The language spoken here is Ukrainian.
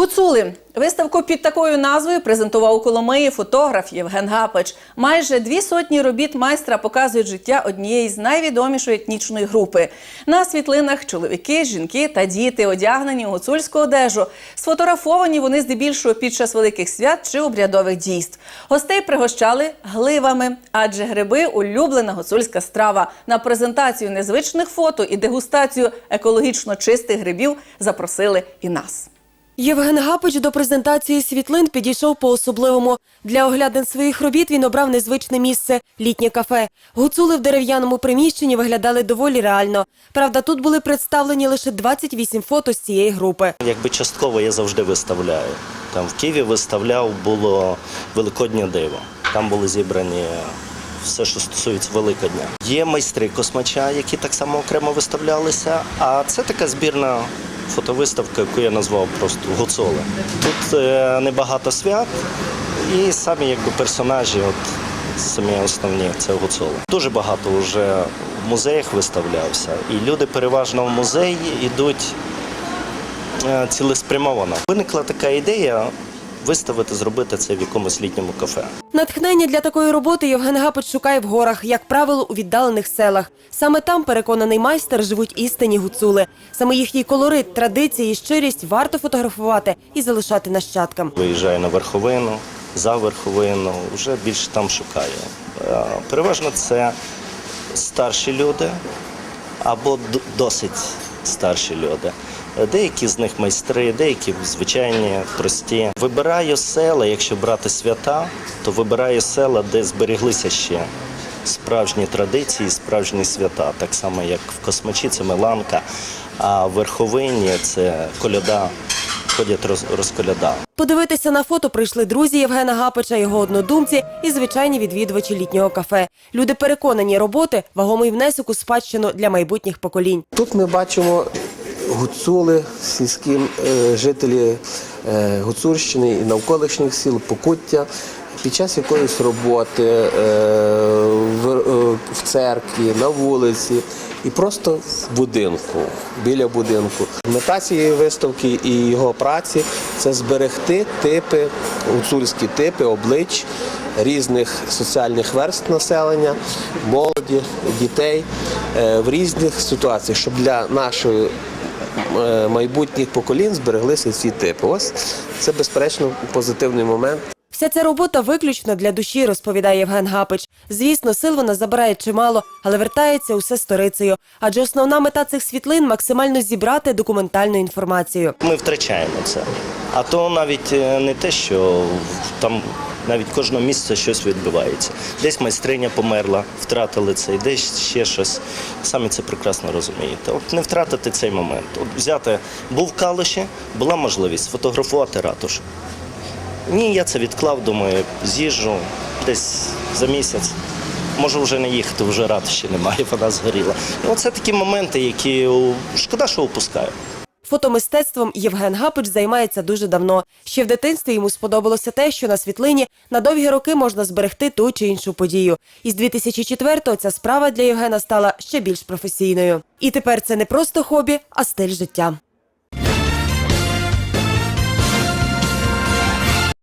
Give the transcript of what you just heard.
Гуцули виставку під такою назвою презентував у Коломиї фотограф Євген Гапич. Майже дві сотні робіт майстра показують життя однієї з найвідомішої етнічної групи. На світлинах чоловіки, жінки та діти одягнені у гуцульську одежу. Сфотографовані вони здебільшого під час великих свят чи обрядових дійств. Гостей пригощали гливами, адже гриби улюблена гуцульська страва. На презентацію незвичних фото і дегустацію екологічно чистих грибів запросили і нас. Євген Гапич до презентації світлин підійшов по-особливому. Для оглядин своїх робіт він обрав незвичне місце літнє кафе. Гуцули в дерев'яному приміщенні виглядали доволі реально. Правда, тут були представлені лише 28 фото з цієї групи. Якби частково я завжди виставляю. Там в Києві виставляв було Великоднє диво. Там були зібрані все, що стосується Великодня. Є майстри космача, які так само окремо виставлялися. А це така збірна фотовиставка, яку я назвав просто Гуцули. Тут е, небагато свят і самі якби персонажі, от самі основні це гуцули. Дуже багато вже в музеях виставлявся, і люди переважно в музеї йдуть е, цілеспрямовано. Виникла така ідея виставити, зробити це в якомусь літньому кафе. Натхнення для такої роботи Євген Гапич шукає в горах, як правило, у віддалених селах. Саме там, переконаний майстер, живуть істинні гуцули. Саме їхній колорит, традиції і щирість варто фотографувати і залишати нащадкам. Виїжджаю на верховину, за верховину, вже більше там шукаю. Е, Переважно це старші люди або досить старші люди. Деякі з них майстри, деякі звичайні, прості. Вибираю села, якщо брати свята, то вибираю села, де збереглися ще справжні традиції, справжні свята. Так само, як в Космачі це Меланка, а в Верховині це коляда, ходять роз- розколяда. Подивитися на фото прийшли друзі Євгена Гапича, його однодумці і звичайні відвідувачі літнього кафе. Люди переконані, роботи вагомий внесок у спадщину для майбутніх поколінь. Тут ми бачимо гуцули, сільські е, жителі е, Гуцульщини і навколишніх сіл, Покуття. Під час якоїсь роботи е, в, церкві, на вулиці і просто в будинку, біля будинку. Мета цієї виставки і його праці це зберегти типи, гуцульські типи облич різних соціальних верств населення, молоді, дітей в різних ситуаціях, щоб для нашої майбутніх поколінь збереглися ці типи. Ось це безперечно позитивний момент. Вся ця робота виключно для душі, розповідає Євген Гапич. Звісно, сил вона забирає чимало, але вертається усе сторицею. Адже основна мета цих світлин максимально зібрати документальну інформацію. Ми втрачаємо це. А то навіть е, не те, що там навіть кожного місяця щось відбувається. Десь майстриня померла, втратили це, десь ще щось. Самі це прекрасно розумієте. От не втратити цей момент. От взяти, був в була можливість сфотографувати ратушу. Ні, я це відклав, думаю, з'їжджу десь за місяць. Можу вже не їхати, вже ратуші немає, вона згоріла. Ну, це такі моменти, які шкода, що упускаю. Фотомистецтвом Євген Гапич займається дуже давно. Ще в дитинстві йому сподобалося те, що на світлині на довгі роки можна зберегти ту чи іншу подію. І з 2004-го ця справа для Євгена стала ще більш професійною. І тепер це не просто хобі, а стиль життя.